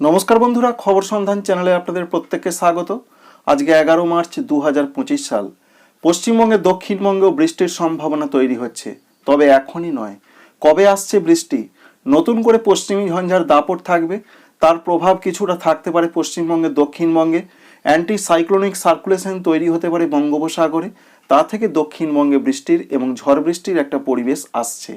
নমস্কার বন্ধুরা, খবর সন্ধান চ্যানেলে আপনাদের প্রত্যেককে স্বাগত। আজকে এগারো মার্চ দু হাজার পঁচিশ সাল। পশ্চিমবঙ্গে দক্ষিণবঙ্গেও বৃষ্টির সম্ভাবনা তৈরি হচ্ছে, তবে এখনই নয়। কবে আসছে বৃষ্টি? নতুন করে পশ্চিমী ঝঞ্ঝার দাপট থাকবে, তার প্রভাব কিছুটা থাকতে পারে পশ্চিমবঙ্গে দক্ষিণবঙ্গে। অ্যান্টি সাইক্লোনিক সার্কুলেশন তৈরি হতে পারে বঙ্গোপসাগরে, তা থেকে দক্ষিণবঙ্গে বৃষ্টির এবং ঝড় বৃষ্টির একটা পরিবেশ আসছে।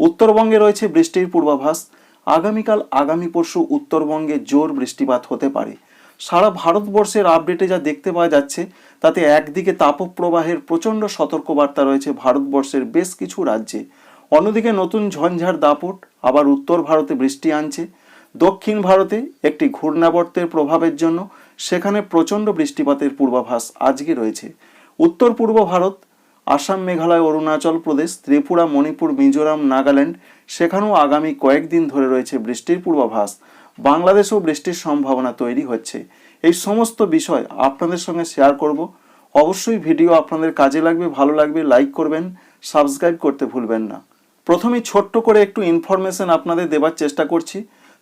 উত্তরবঙ্গে রয়েছে বৃষ্টির পূর্বাভাস আগামীকাল আগামী পরশু উত্তরবঙ্গে জোর বৃষ্টিপাত হতে পারে। সারা ভারতবর্ষের আপডেটে যা দেখতে পাওয়া যাচ্ছে, তাতে একদিকে তাপপ্রবাহের প্রচণ্ড সতর্কবার্তা রয়েছে ভারতবর্ষের বেশ কিছু রাজ্যে। অন্যদিকে নতুন ঝঞ্ঝার দাপট, আবার উত্তর ভারতে বৃষ্টি আনছে। দক্ষিণ ভারতে একটি ঘূর্ণাবর্তের প্রভাবের জন্য সেখানে প্রচণ্ড বৃষ্টিপাতের পূর্বাভাস আজকে রয়েছে। উত্তর পূর্ব ভারত আসাম, মেঘালয়, অরুণাচল প্রদেশ, ত্রিপুরা, মণিপুর, মিজোরাম, নাগাল্যান্ড, সেখানেও আগামী কয়েকদিন ধরে রয়েছে বৃষ্টির পূর্বাভাস। বাংলাদেশেও বৃষ্টির সম্ভাবনা তৈরি হচ্ছে। এই সমস্ত বিষয় আপনাদের সঙ্গে শেয়ার করব। অবশ্যই ভিডিও আপনাদের কাজে লাগবে, ভালো লাগবে লাইক করবেন সাবস্ক্রাইব করতে ভুলবেন না। প্রথমে ছোট্ট করে একটু ইনফরমেশন আপনাদের দেবার চেষ্টা করছি।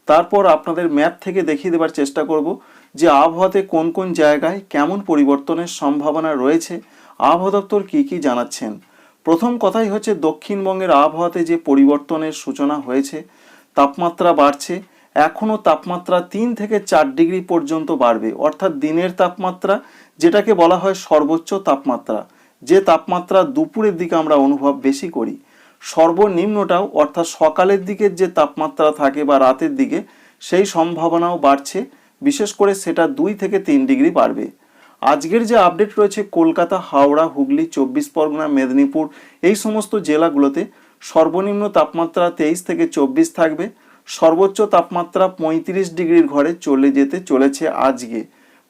তারপর আপনাদের ম্যাপ থেকে দেখিয়ে দেবার চেষ্টা করব যে আবহাওয়াতে কোন কোন জায়গায় কেমন পরিবর্তনের সম্ভাবনা রয়েছে। আবহাওয়া দপ্তর কী কী জানাচ্ছেন? প্রথম কথাই হচ্ছে, দক্ষিণবঙ্গের আবহাওয়াতে যে পরিবর্তনের সূচনা হয়েছে, তাপমাত্রা বাড়ছে। এখনও তাপমাত্রা তিন থেকে চার ডিগ্রি পর্যন্ত বাড়বে। অর্থাৎ দিনের তাপমাত্রা, যেটাকে বলা হয় সর্বোচ্চ তাপমাত্রা, যে তাপমাত্রা দুপুরের দিকে আমরা অনুভব বেশি করি। সর্বনিম্নটাও, অর্থাৎ সকালের দিকের যে তাপমাত্রা থাকে বা রাতের দিকে, সেই সম্ভাবনাও বাড়ছে। বিশেষ করে সেটা দুই থেকে তিন ডিগ্রি বাড়বে। আজকের যে আপডেট রয়েছে কলকাতা, হাওড়া, হুগলি, চব্বিশ পরগনা, মেদিনীপুর, এই সমস্ত জেলাগুলোতে সর্বনিম্ন তাপমাত্রা তেইশ থেকে চব্বিশ থাকবে। সর্বোচ্চ তাপমাত্রা পঁয়ত্রিশ ডিগ্রির ঘরে চলে যেতে চলেছে আজকে।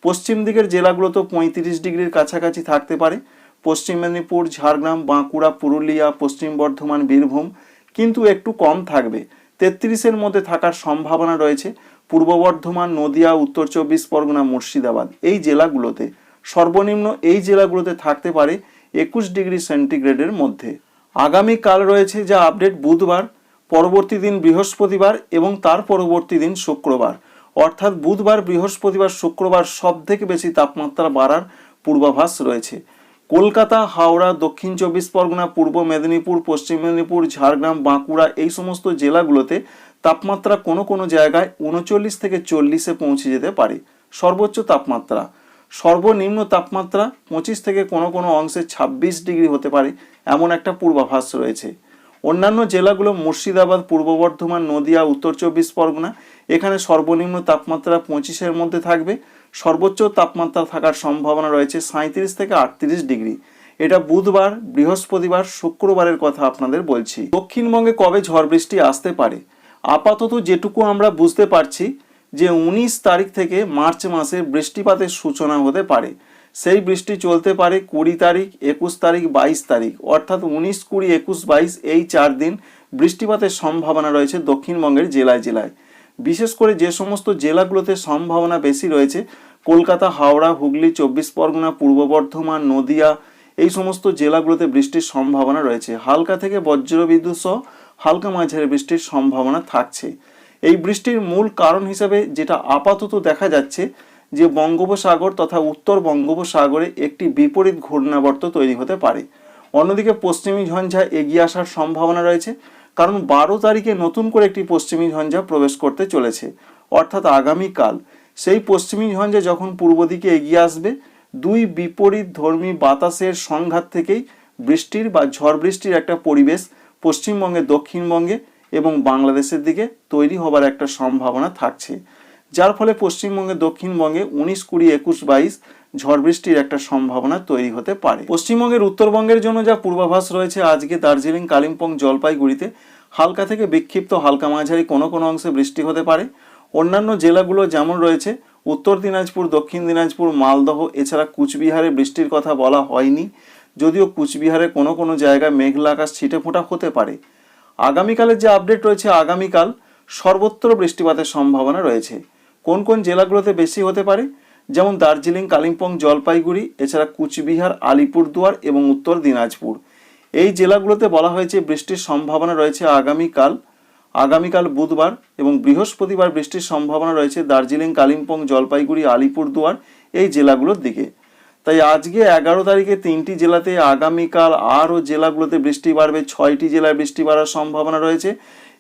পশ্চিম দিকের জেলাগুলোতেও পঁয়ত্রিশ ডিগ্রির কাছাকাছি থাকতে পারে। পশ্চিম মেদিনীপুর, ঝাড়গ্রাম, বাঁকুড়া, পুরুলিয়া, পশ্চিম বর্ধমান, বীরভূম কিন্তু একটু কম থাকবে। তেত্রিশের মধ্যে থাকার সম্ভাবনা রয়েছে। পূর্ব বর্ধমান, নদিয়া, উত্তর চব্বিশ পরগনা, মুর্শিদাবাদ। এই জেলাগুলোতে সর্বনিম্ন এই জেলাগুলোতে থাকতে পারে একুশ ডিগ্রি সেন্টিগ্রেডের মধ্যে। আগামীকাল রয়েছে যা আপডেট বুধবার, পরবর্তী দিন বৃহস্পতিবার এবং তার পরবর্তী দিন শুক্রবার। অর্থাৎ বুধবার, বৃহস্পতিবার, শুক্রবার সব থেকে বেশি তাপমাত্রা বাড়ার পূর্বাভাস রয়েছে। কলকাতা, হাওড়া, দক্ষিণ চব্বিশ পরগনা, পূর্ব মেদিনীপুর, পশ্চিম মেদিনীপুর, ঝাড়গ্রাম, বাঁকুড়া এই সমস্ত জেলাগুলোতে তাপমাত্রা কোনো কোনো জায়গায় উনচল্লিশ থেকে চল্লিশে পৌঁছে যেতে পারে। সর্বোচ্চ তাপমাত্রা। সর্বনিম্ন তাপমাত্রা পঁচিশ থেকে কোনো কোনো অংশে ছাব্বিশ ডিগ্রি হতে পারে এমন একটা পূর্বাভাস রয়েছে। অন্যান্য জেলাগুলো মুর্শিদাবাদ, পূর্ব বর্ধমান, নদিয়া, উত্তর চব্বিশ পরগনা, এখানে সর্বনিম্ন তাপমাত্রা পঁচিশের মধ্যে থাকবে। সর্বোচ্চ তাপমাত্রা থাকার সম্ভাবনা রয়েছে সাঁত্রিশ থেকে আটত্রিশ ডিগ্রি। এটা বুধবার, বৃহস্পতিবার, শুক্রবারের কথা আপনাদের বলছি। দক্ষিণবঙ্গে কবে ঝড় বৃষ্টি আসতে পারে? আপাতত যেটুকু আমরা বুঝতে পারছি যে উনিশ তারিখ থেকে মার্চ মাসে বৃষ্টিপাতের সূচনা হতে পারে। সেই বৃষ্টি চলতে পারে কুড়ি তারিখ, একুশ তারিখ, বাইশ তারিখ। অর্থাৎ উনিশ, কুড়ি, একুশ, বাইশ এই চার দিন বৃষ্টিপাতের সম্ভাবনা রয়েছে দক্ষিণবঙ্গের জেলায় জেলায়। বিশেষ করে যে সমস্ত জেলাগুলোতে সম্ভাবনা বেশি রয়েছে, কলকাতা, হাওড়া, হুগলি, চব্বিশ পরগনা, পূর্ব বর্ধমান, নদিয়া, এই সমস্ত জেলাগুলোতে বৃষ্টির সম্ভাবনা রয়েছে। হালকা থেকে বজ্রবিদ্যুৎ সহ হালকা মাঝারি বৃষ্টির সম্ভাবনা থাকছে। এই বৃষ্টির মূল কারণ হিসেবে যেটা আপাতত দেখা যাচ্ছে, যে বঙ্গোপসাগর তথা উত্তর বঙ্গোপসাগরে একটি বিপরীত ঘূর্ণাবর্ত তৈরি হতে পারে। অন্যদিকে পশ্চিমী ঝঞ্ঝা এগিয়ে আসার সম্ভাবনা রয়েছে, কারণ বারো তারিখে নতুন করে একটি পশ্চিমী ঝঞ্ঝা প্রবেশ করতে চলেছে। অর্থাৎ আগামীকাল সেই পশ্চিমী ঝঞ্ঝা যখন পূর্ব দিকে এগিয়ে আসবে, দুই বিপরীত ধর্মী বাতাসের সংঘাত থেকেই বৃষ্টির বা ঝড় বৃষ্টির একটা পরিবেশ পশ্চিমবঙ্গে, দক্ষিণবঙ্গে এবং বাংলাদেশের দিকে তৈরি হবার একটা সম্ভাবনা থাকছে। যার ফলে পশ্চিমবঙ্গে, দক্ষিণবঙ্গে উনিশ, কুড়ি, একুশ, বাইশ ঝড় বৃষ্টির একটা সম্ভাবনা তৈরি হতে পারে। পশ্চিমবঙ্গের উত্তরবঙ্গের জন্য যা পূর্বাভাস রয়েছে আজকে দার্জিলিং, কালিম্পং, জলপাইগুড়িতে হালকা থেকে বিক্ষিপ্ত হালকা মাঝারি কোনো কোনো অংশে বৃষ্টি হতে পারে। অন্যান্য জেলাগুলো যেমন রয়েছে, উত্তর দিনাজপুর, দক্ষিণ দিনাজপুর, মালদহ, এছাড়া কুচবিহারে বৃষ্টির কথা বলা হয়নি। যদিও কুচবিহারে কোনো কোনো জায়গায় মেঘলা আকাশ ছিটে ফোঁটা হতে পারে। আগামীকালের যে আপডেট রয়েছে, আগামীকাল সর্বত্র বৃষ্টিপাতের সম্ভাবনা রয়েছে। কোন কোন জেলাগুলোতে বেশি হতে পারে? যেমন দার্জিলিং, কালিম্পং, জলপাইগুড়ি, এছাড়া কুচবিহার, আলিপুরদুয়ার এবং উত্তর দিনাজপুর। এই জেলাগুলোতে বলা হয়েছে বৃষ্টির সম্ভাবনা রয়েছে আগামীকাল আগামীকাল বুধবার এবং বৃহস্পতিবার বৃষ্টির সম্ভাবনা রয়েছে দার্জিলিং, কালিম্পং, জলপাইগুড়ি, আলিপুরদুয়ার এই জেলাগুলোর দিকে। তাই আজকে এগারো তারিখে তিনটি জেলাতে আগামীকাল আরও জেলাগুলোতে বৃষ্টি বাড়বে। ছয়টি জেলায় বৃষ্টি বাড়ার সম্ভাবনা রয়েছে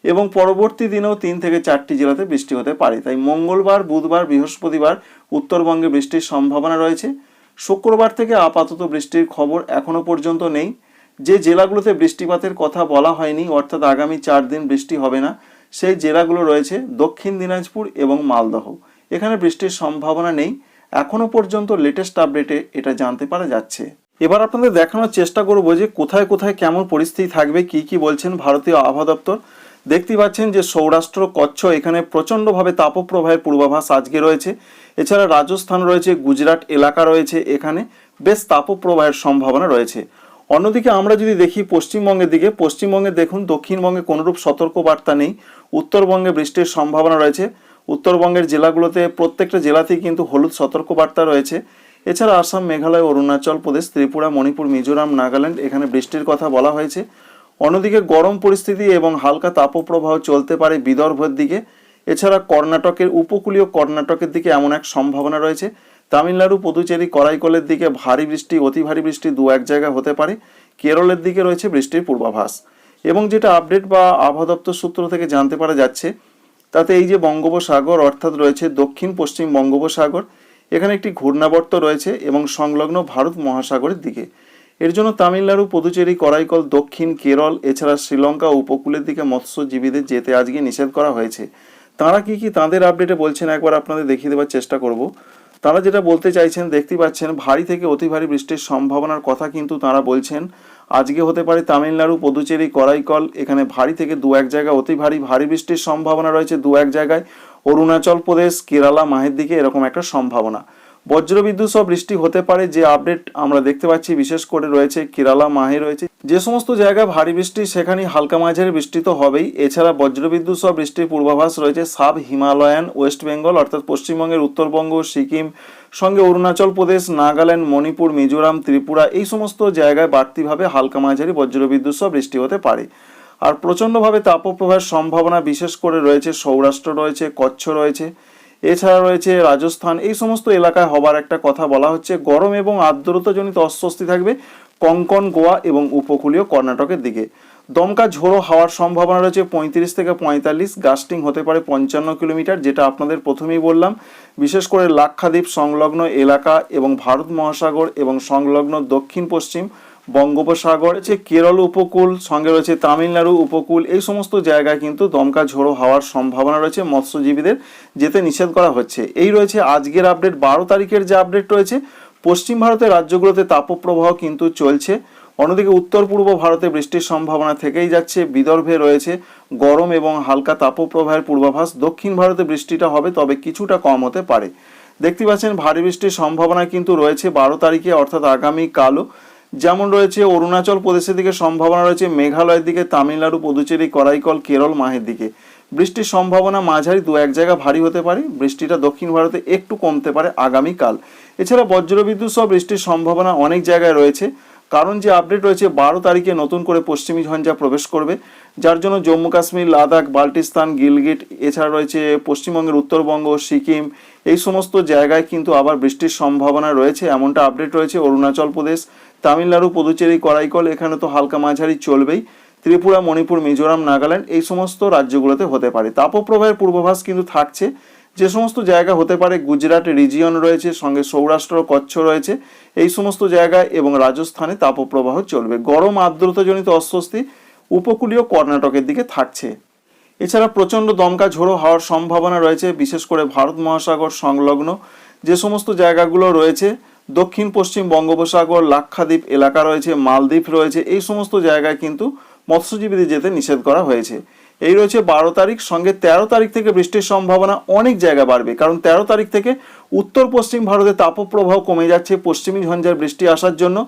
এবং পরবর্তী দিনেও তিন থেকে চারটি জেলাতে বৃষ্টি হতে পারে। তাই মঙ্গলবার, বুধবার, বৃহস্পতিবার উত্তরবঙ্গে বৃষ্টির সম্ভাবনা রয়েছে। শুক্রবার থেকে আপাতত বৃষ্টির খবর এখনও পর্যন্ত নেই। যে জেলাগুলোতে বৃষ্টিপাতের কথা বলা হয়নি, অর্থাৎ আগামী চার দিন বৃষ্টি হবে না, সেই জেলাগুলো রয়েছে দক্ষিণ দিনাজপুর এবং মালদহ। এখানে বৃষ্টির সম্ভাবনা নেই। এখনও পর্যন্ত লেটেস্ট আপডেটে এটা জানতে পারা যাচ্ছে। এবার আপনাদের দেখানোর চেষ্টা করব যে কোথায় কোথায় কেমন পরিস্থিতি থাকবে, কি কি বলছেন ভারতীয় আবহাওয়া দপ্তর। দেখতে পাচ্ছেন যে সৌরাষ্ট্র কচ্ছ এখানে প্রচণ্ডভাবে তাপপ্রবাহের পূর্বাভাস আজকে রয়েছে। এছাড়া রাজস্থান রয়েছে, গুজরাট এলাকা রয়েছে, এখানে বেশ তাপপ্রবাহের সম্ভাবনা রয়েছে। অন্যদিকে আমরা যদি দেখি পশ্চিমবঙ্গের দিকে, পশ্চিমবঙ্গে দেখুন দক্ষিণবঙ্গে কোনোরূপ সতর্ক বার্তা নেই। উত্তরবঙ্গে বৃষ্টির সম্ভাবনা রয়েছে। উত্তরবঙ্গের জেলাগুলোতে প্রত্যেকটা জেলাতেই কিন্তু হলুদ সতর্ক বার্তা রয়েছে। এছাড়া আসাম, মেঘালয়, অরুণাচল প্রদেশ, ত্রিপুরা, মণিপুর, মিজোরাম, নাগাল্যান্ড এখানে বৃষ্টির কথা বলা হয়েছে। অন্যদিকে গরম পরিস্থিতি এবং হালকা তাপপ্রবাহ চলতে পারে বিদর্ভের দিকে। এছাড়া কর্ণাটকের উপকূলীয় কর্ণাটকের দিকে এমন এক সম্ভাবনা রয়েছে। তামিলনাড়ু, পুদুচেরি, করাইকলের দিকে ভারী বৃষ্টি, অতি ভারী বৃষ্টি দু এক জায়গায় হতে পারে। কেরলের দিকে রয়েছে বৃষ্টির পূর্বাভাস। এবং যেটা আপডেট বা আবহাওয়া দপ্তর সূত্র থেকে জানতে পারা যাচ্ছে তাতে এই যে বঙ্গোপসাগর, অর্থাৎ রয়েছে দক্ষিণ পশ্চিম বঙ্গোপসাগর, এখানে একটি ঘূর্ণাবর্ত রয়েছে এবং সংলগ্ন ভারত মহাসাগরের দিকে। এর জন্য তামিলনাড়ু, পুদুচেরি, করাইকল, দক্ষিণ কেরল, এছাড়া শ্রীলঙ্কা উপকূলের দিকে মৎস্যজীবীদের যেতে আজকে নিষেধ করা হয়েছে। তারা কি কি তাদের আপডেটে বলছেন একবার আপনাদের দেখিয়ে দেওয়ার চেষ্টা করব। তারা যেটা বলতে চাইছেন, দেখতে পাচ্ছেন, ভারী থেকে অতি ভারী বৃষ্টির সম্ভাবনার কথা কিন্তু তারা বলছেন। আজকে হতে পারে তামিলনাড়ু, পদুচেরি, করাইকল। এখানে ভারী থেকে দু এক জায়গায় অতি ভারী ভারী বৃষ্টির সম্ভাবনা রয়েছে দু এক জায়গায়। অরুণাচল প্রদেশ, কেরালা, মাহের দিকে এরকম একটা সম্ভাবনা। বজ্রবিদ্যুৎ সহ বৃষ্টি হতে পারে, যে আপডেট আমরা দেখতে পাচ্ছি, বিশেষ করে রয়েছে কেরালা, মাহে রয়েছে। যে সমস্ত জায়গায় ভারী বৃষ্টি সেখানে হালকা মাঝারি বৃষ্টি তো হবেই। এছাড়া বজ্রবিদ্যুৎ সহ বৃষ্টির পূর্বাভাস রয়েছে সাব হিমালয়ান, ওয়েস্ট বেঙ্গল, অর্থাৎ পশ্চিমবঙ্গের উত্তরবঙ্গ, সিকিম, সঙ্গে অরুণাচল প্রদেশ, নাগাল্যান্ড, মণিপুর, মিজোরাম, ত্রিপুরা, এই সমস্ত জায়গায় বাড়তিভাবে হালকা মাঝারি বজ্রবিদ্যুৎ সহ বৃষ্টি হতে পারে। আর প্রচণ্ডভাবে তাপপ্রবাহের সম্ভাবনা বিশেষ করে রয়েছে, সৌরাষ্ট্র রয়েছে, কচ্ছ রয়েছে। এছাড়া রয়েছে রাজস্থান। এই সমস্ত এলাকায় হবার একটা কথা বলা হচ্ছে, গরম এবং আর্দ্রতাজনিত অস্বস্তি থাকবে কঙ্কন, গোয়া এবং উপকূলীয় কর্ণাটকের দিকে। দমকা ঝোড়ো হওয়ার সম্ভাবনা রয়েছে পঁয়ত্রিশ থেকে পঁয়তাল্লিশ, গাস্টিং হতে পারে পঞ্চান্ন কিলোমিটার, যেটা আপনাদের প্রথমেই বললাম। বিশেষ করে লাক্ষাদ্বীপ সংলগ্ন এলাকা এবং ভারত মহাসাগর এবং সংলগ্ন দক্ষিণ পশ্চিম বঙ্গোপসাগর রয়েছে কেরল উপকূল, সঙ্গে রয়েছে তামিলনাড়ু উপকূল, এই সমস্ত জায়গায় কিন্তু দমকা ঝোড়ো হওয়ার সম্ভাবনা রয়েছে মৎস্যজীবীদের যেতে নিষেধ করা হচ্ছে। এই রয়েছে আজকের আপডেট, বারো তারিখের যে আপডেট রয়েছে, পশ্চিম ভারতের রাজ্যগুলোতে তাপপ্রবাহ কিন্তু চলছে। অন্যদিকে উত্তর পূর্ব ভারতে বৃষ্টির সম্ভাবনা থেকেই যাচ্ছে, বিদর্ভে রয়েছে গরম এবং হালকা তাপপ্রবাহের পূর্বাভাস। দক্ষিণ ভারতে বৃষ্টিটা হবে, তবে কিছুটা কম হতে পারে। দেখতে পাচ্ছেন, ভারী বৃষ্টির সম্ভাবনা কিন্তু রয়েছে বারো তারিখে, অর্থাৎ আগামী কালও যেমন রয়েছে অরুণাচল প্রদেশের দিকে সম্ভাবনা রয়েছে, মেঘালয়ের দিকে, তামিলনাড়ু, পুদুচেরি, করাইকল, কেরল, মাহের দিকে। বৃষ্টির সম্ভাবনা মাঝারি, দু এক জায়গা ভারী হতে পারে। বৃষ্টিটা দক্ষিণ ভারতে একটু কমতে পারে আগামীকাল। এছাড়া বজ্রবিদ্যুৎ সহ বৃষ্টির সম্ভাবনা অনেক জায়গায় রয়েছে। কারণ যে আপডেট রয়েছে, বারো তারিখে নতুন করে পশ্চিমী ঝঞ্ঝা প্রবেশ করবে। যার জন্য জম্মু কাশ্মীর, লাদাখ, বাল্টিস্তান, গিলগিট, এছাড়া রয়েছে পশ্চিমবঙ্গের উত্তরবঙ্গ, সিকিম এই সমস্ত জায়গায় কিন্তু আবার বৃষ্টির সম্ভাবনা রয়েছে, এমনটা আপডেট রয়েছে অরুণাচল প্রদেশ, তামিলনাড়ু, পুদুচেরি, করাইকল, এখানে তো হালকা মাঝারি চলবেই, ত্রিপুরা, মণিপুর, মিজোরাম, নাগাল্যান্ড, এই সমস্ত রাজ্যগুলোতে হতে পারে। তাপপ্রবাহের পূর্বাভাস কিন্তু থাকছে, যে সমস্ত জায়গা হতে পারে, গুজরাট রিজিয়ন রয়েছে, সঙ্গে সৌরাষ্ট্র, কচ্ছ রয়েছে, এই সমস্ত জায়গায় এবং রাজস্থানে তাপপ্রবাহ চলবে। গরম আর্দ্রতাজনিত অস্বস্তি উপকূলীয় কর্ণাটকের দিকে থাকছে। এছাড়া প্রচণ্ড দমকা ঝোড়ো হওয়ার সম্ভাবনা রয়েছে, বিশেষ করে ভারত মহাসাগর সংলগ্ন। যে সমস্ত জায়গাগুলো রয়েছে, দক্ষিণ পশ্চিম বঙ্গোপসাগর, লাক্ষাদ্বীপ এলাকা রয়েছে, মালদ্বীপ রয়েছে, এই সমস্ত জায়গায় কিন্তু মৎস্যজীবীদের যেতে নিষেধ করা হয়েছে। এই রয়েছে বারো তারিখ, সঙ্গে তেরো তারিখ থেকে বৃষ্টির সম্ভাবনা অনেক জায়গা বাড়বে, কারণ তেরো তারিখ থেকে উত্তর পশ্চিম ভারতে তাপপ্রবাহ কমে যাচ্ছে, পশ্চিমী ঝঞ্ঝার বৃষ্টি আসার জন্য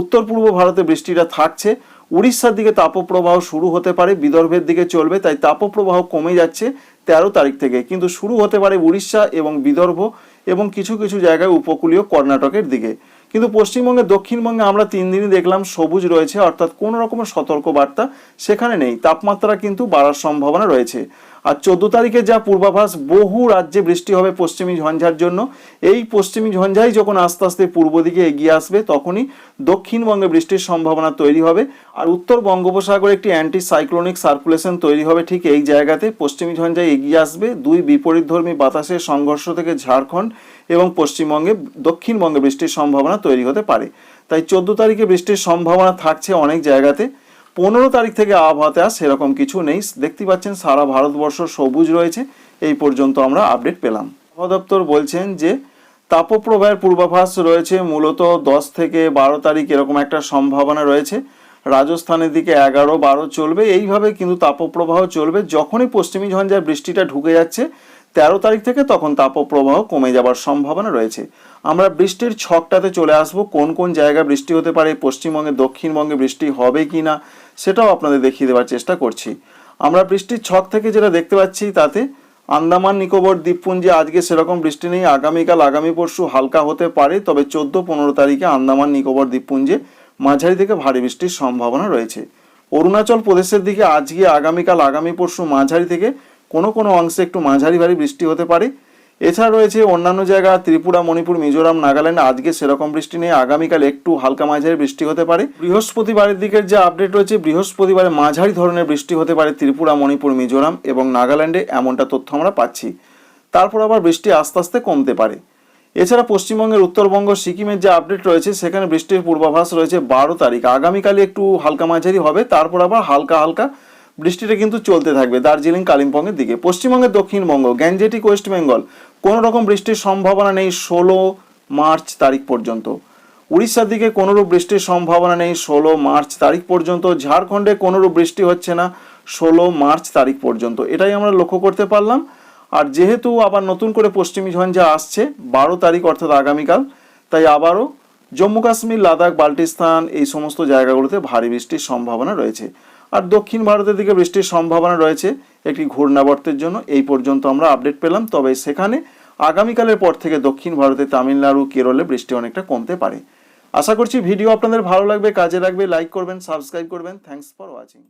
উত্তর পূর্ব ভারতে বৃষ্টিটা থাকছে। উড়িষ্যার দিকে তাপপ্রবাহ শুরু হতে পারে, বিদর্ভের দিকে চলবে, তাই তাপপ্রবাহ কমে যাচ্ছে তেরো তারিখ থেকে। কিন্তু শুরু হতে পারে উড়িষ্যা এবং বিদর্ভ এবং কিছু কিছু জায়গায় উপকূলীয় কর্ণাটকের দিকে। কিন্তু পশ্চিমবঙ্গে দক্ষিণবঙ্গে আমরা তিন দিনই দেখলাম সবুজ রয়েছে, অর্থাৎ কোনো রকমের সতর্কবার্তা সেখানে নেই। তাপমাত্রা কিন্তু বাড়ার সম্ভাবনা রয়েছে। আর চোদ্দ তারিখে যা পূর্বাভাস, বহু রাজ্যে বৃষ্টি হবে পশ্চিমী ঝঞ্ঝার জন্য। এই পশ্চিমী ঝঞ্ঝাই যখন আস্তে আস্তে পূর্ব দিকে এগিয়ে আসবে, তখনই দক্ষিণবঙ্গে বৃষ্টির সম্ভাবনা তৈরি হবে। আর উত্তর বঙ্গোপসাগরে একটি অ্যান্টি সাইক্লোনিক সার্কুলেশন তৈরি হবে ঠিক এই জায়গাতে। পশ্চিমী ঝঞ্ঝাই এগিয়ে আসবে, দুই বিপরীতধর্মী বাতাসের সংঘর্ষ থেকে ঝাড়খণ্ড এবং পশ্চিমবঙ্গে, দক্ষিণবঙ্গে বৃষ্টির সম্ভাবনা তৈরি হতে পারে। তাই চোদ্দ তারিখে বৃষ্টির সম্ভাবনা থাকছে অনেক জায়গাতে। পনেরো তারিখ থেকে আবহাওয়াতে আর সেরকম কিছু নেই। দেখতে পাচ্ছেন সারা ভারতবর্ষ সবুজ রয়েছে। এই পর্যন্ত আমরা আপডেট পেলাম। আবহাওয়া দপ্তর বলছেন যে, তাপপ্রবাহের পূর্বাভাস রয়েছে। মূলত দশ থেকে বারো তারিখ এরকম একটা সম্ভাবনা রয়েছে। রাজস্থানের দিকে এগারো, বারো চলবে। এইভাবে কিন্তু তাপপ্রবাহ চলবে। যখনই পশ্চিমী ঝঞ্ঝায় বৃষ্টিটা ঢুকে যাচ্ছে তেরো তারিখ থেকে তখন তাপপ্রবাহ কমে যাবার সম্ভাবনা রয়েছে। আমরা বৃষ্টির ছকটাতে চলে আসব। কোন কোন জায়গায় বৃষ্টি হতে পারে, পশ্চিমবঙ্গে, দক্ষিণবঙ্গে বৃষ্টি হবে কি না, সেটাও আপনাদের দেখিয়ে দেওয়ার চেষ্টা করছি। আমরা বৃষ্টির ছক থেকে যেটা দেখতে পাচ্ছি, তাতে আন্দামান, নিকোবর, দ্বীপপুঞ্জে আজকে সেরকম বৃষ্টি নেই। আগামীকাল, আগামী পরশু হালকা হতে পারে, তবে চোদ্দ পনেরো তারিখে আন্দামান, নিকোবর, দ্বীপপুঞ্জে মাঝারি থেকে ভারী বৃষ্টির সম্ভাবনা রয়েছে। অরুণাচল প্রদেশের দিকে আজকে, আগামীকাল, আগামী পরশু মাঝারি থেকে কোনো কোনো অংশে একটু মাঝারি ভারী বৃষ্টি হতে পারে। এছাড়া রয়েছে অন্যান্য জায়গা, ত্রিপুরা, মণিপুর, মিজোরাম, নাগাল্যান্ড আজকে সেরকম বৃষ্টি নেই। আগামীকাল একটু হালকা মাঝারি বৃষ্টি হতে পারে। বৃহস্পতিবারের দিকের যে আপডেট রয়েছে, বৃহস্পতিবারে মাঝারি ধরনের বৃষ্টি হতে পারে ত্রিপুরা, মণিপুর, মিজোরাম এবং নাগাল্যান্ডে এমনটা তথ্য আমরা পাচ্ছি। তারপর আবার বৃষ্টি আস্তে আস্তে কমতে পারে। এছাড়া পশ্চিমবঙ্গের উত্তরবঙ্গ, সিকিমের যে আপডেট রয়েছে, সেখানে বৃষ্টির পূর্বাভাস রয়েছে বারো তারিখ। আগামীকালই একটু হালকা মাঝারি হবে, তারপর আবার হালকা হালকা বৃষ্টিটা কিন্তু চলতে থাকবে দার্জিলিং, কালিম্পংয়ের দিকে। পশ্চিমবঙ্গের দক্ষিণবঙ্গ গ্যাঞ্জেটিক ওয়েস্ট বেঙ্গল কোনো রকম বৃষ্টির সম্ভাবনা নেই ষোলো মার্চ তারিখ পর্যন্ত। উড়িষ্যার দিকে কোনোরূপ বৃষ্টির সম্ভাবনা নেই ষোলো মার্চ তারিখ পর্যন্ত। ঝাড়খণ্ডে কোনোরূপ বৃষ্টি হচ্ছে না ষোলো মার্চ তারিখ পর্যন্ত। এটাই আমরা লক্ষ্য করতে পারলাম। আর যেহেতু আবার নতুন করে পশ্চিমী ঝঞ্ঝা আসছে, বারো তারিখ অর্থাৎ আগামীকাল, তাই আবারও জম্মু কাশ্মীর, লাদাখ, বাল্টিস্তান এই সমস্ত জায়গাগুলোতে ভারী বৃষ্টির সম্ভাবনা রয়েছে। আর দক্ষিণ ভারতের দিকে বৃষ্টির সম্ভাবনা রয়েছে। একটি ঘূর্ণাবর্তের জন্য এই পর্যন্ত আমরা আপডেট পেলাম, তবে সেখানে আগামীকালের পর থেকে দক্ষিণ ভারতে তামিলনাড়ু, কেরলে বৃষ্টি অনেকটা কমতে পারে। আশা করছি ভিডিও আপনাদের ভালো লাগবে, কাজে লাগবে লাইক করবেন সাবস্ক্রাইব করবেন। Thanks for watching